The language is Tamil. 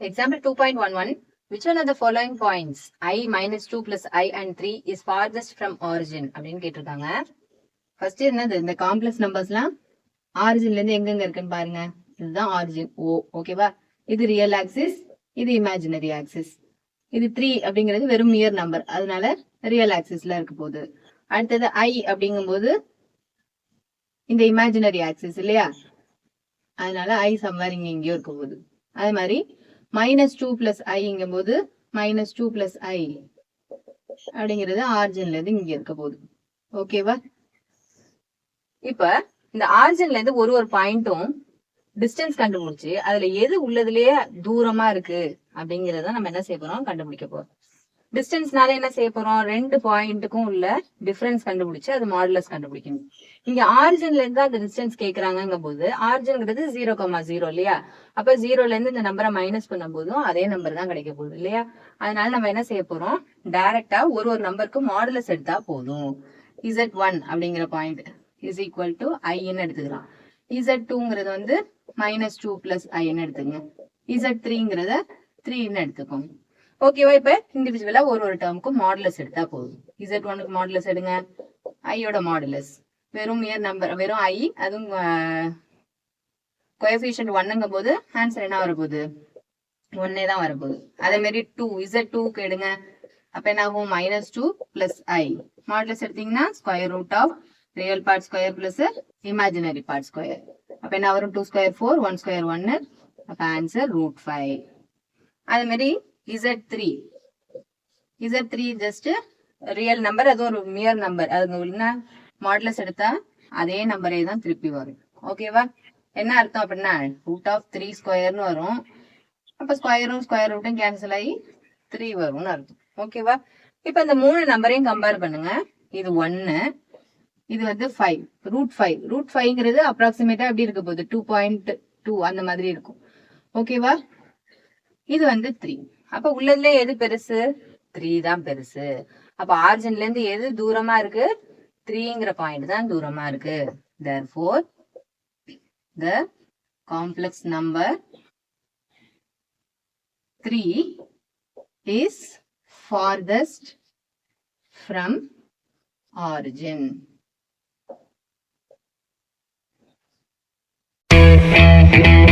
Example 2.11. Which one of the following points? I minus 2 plus i and 3 is farthest from origin அப்படின்னு கேட்டிருக்காங்க. ஃபர்ஸ்ட் என்னது? இந்த காம்ப்ளெக்ஸ் நம்பர்ஸ்லாம் ஆரிஜின்ல இருந்து எங்கெங்க இருக்குன்னு பாருங்க. இதுதான் ஆரிஜின் ஓ ஓகேவா இது ரியல் ஆக்சிஸ் இது இமேஜினரி ஆக்சிஸ் இது த்ரீ அப்படிங்கிறது வெறும் நியர் நம்பர் அதனால ரியல் ஆக்சிஸ்ல இருக்க போகுது. அடுத்தது ஐ அப்படிங்கும்போது இந்த இமேஜினரி ஆக்சிஸ் இல்லையா? அதனால ஐ சம்வேர் இங்க எங்கேயோ இருக்க போகுது. அது மாதிரி மைனஸ் டூ பிளஸ் ஐங்கும் போது மைனஸ் டூ பிளஸ் ஐ அப்படிங்கிறது ஆர்ஜின்ல இருந்து இங்க இருக்க போகுது. ஓகேவா இப்ப இந்த ஆர்ஜின்ல இருந்து ஒரு ஒரு பாயிண்ட்டும் டிஸ்டன்ஸ் கண்டுபிடிச்சு அதுல எது உள்ளதுலயே தூரமா இருக்கு அப்படிங்கறத நம்ம என்ன செய்ய போறோம்? கண்டுபிடிக்க போறோம். டிஸ்டன்ஸ்னால என்ன செய்ய போறோம்? ரெண்டு பாயிண்ட்டுக்கும் உள்ள டிஃபரன்ஸ் கண்டுபிடிச்சு அது மாடுலஸ் கண்டுபிடிக்கணும். இங்க ஆரிஜின்ல இருந்து அந்த டிஸ்டன்ஸ் கேட்கறாங்க போது ஆரிஜின்ங்கிறது ஜீரோ கமா ஜீரோ இல்லையா? அப்ப ஜீரோல இருந்து இந்த நம்பரை மைனஸ் பண்ணும் போதும் அதே நம்பர் தான் கிடைக்க போகுது இல்லையா? அதனால நம்ம என்ன செய்ய போறோம்? டைரக்டா ஒரு ஒரு நம்பருக்கு மாடுலஸ் எடுத்தா போதும். இசட் ஒன் அப்படிங்கிற பாயிண்ட் இஸ் ஈக்குவல் டு ஐன்னு எடுத்துக்கலாம். இசட் டூங்கிறது வந்து மைனஸ் டூ பிளஸ் ஐன்னு எடுத்துங்க இசட் த்ரீங்கிறத த்ரீன்னு எடுத்துக்கோங்க. ஓகேவா இப்ப இண்டிவிஜுவலா ஒரு ஒரு டேர்முக்கும் மாடுலஸ் எடுத்தா போதும். இசட் ஒனுக்கு மாடுலஸ் எடுங்க. ஐயோட மாடுலஸ் வெறும் நியர் நம்பர் வெறும் ஐ அதுவும் கோஎஃபிஷியன்ட் ஒன்னுங்கும் போது ஆன்சர் என்ன வரப்போகுது? ஒன்னே தான் வரப்போகுது. அதே மாதிரி டூ இசட் டூக்கு எடுங்க. அப்ப என்ன ஆகும்? Minus two plus I modulus எடுத்தீங்கன்னா square root of real part square plus imaginary part square அப்ப என்ன வரும்? Two square four one square ஒன்னு அப்ப ஆன்சர் ரூட் ஃபைவ் அதே மாதிரி Z three Z three just real number அது ஒரு மியர் நம்பர் அது என்ன மாடலஸ் எடுத்தா அதே நம்பரே தான் திருப்பி வரும். ஓகேவா என்ன அர்த்தம் அப்படின்னா ரூட் ஆஃப் த்ரீ ஸ்கொயர்னு வரும். அப்ப ஸ்கொயரும் ஸ்கொயர் ரூட்டும் கேன்சல் ஆகி த்ரீ வரும்னு அர்த்தம். ஓகேவா இப்போ இந்த மூணு நம்பரையும் கம்பேர் பண்ணுங்க. இது ஒன்னு இது வந்து ஃபைவ் ரூட் ஃபைவ் ரூட் ஃபைவ்ங்கிறது அப்ராக்சிமேட்டா எப்படி இருக்க போகுது? டூ பாயிண்ட் டூ அந்த மாதிரி இருக்கும். ஓகேவா இது வந்து த்ரீ அப்ப உள்ளதுல எது பெருசு? த்ரீ தான் பெருசு. அப்ப ஆரிஜின்ல இருந்து எது தூரமா இருக்கு? த்ரீங்கிற பாயிண்ட் தான் தூரமா இருக்கு. Therefore the complex number 3 is farthest from origin. Thank you.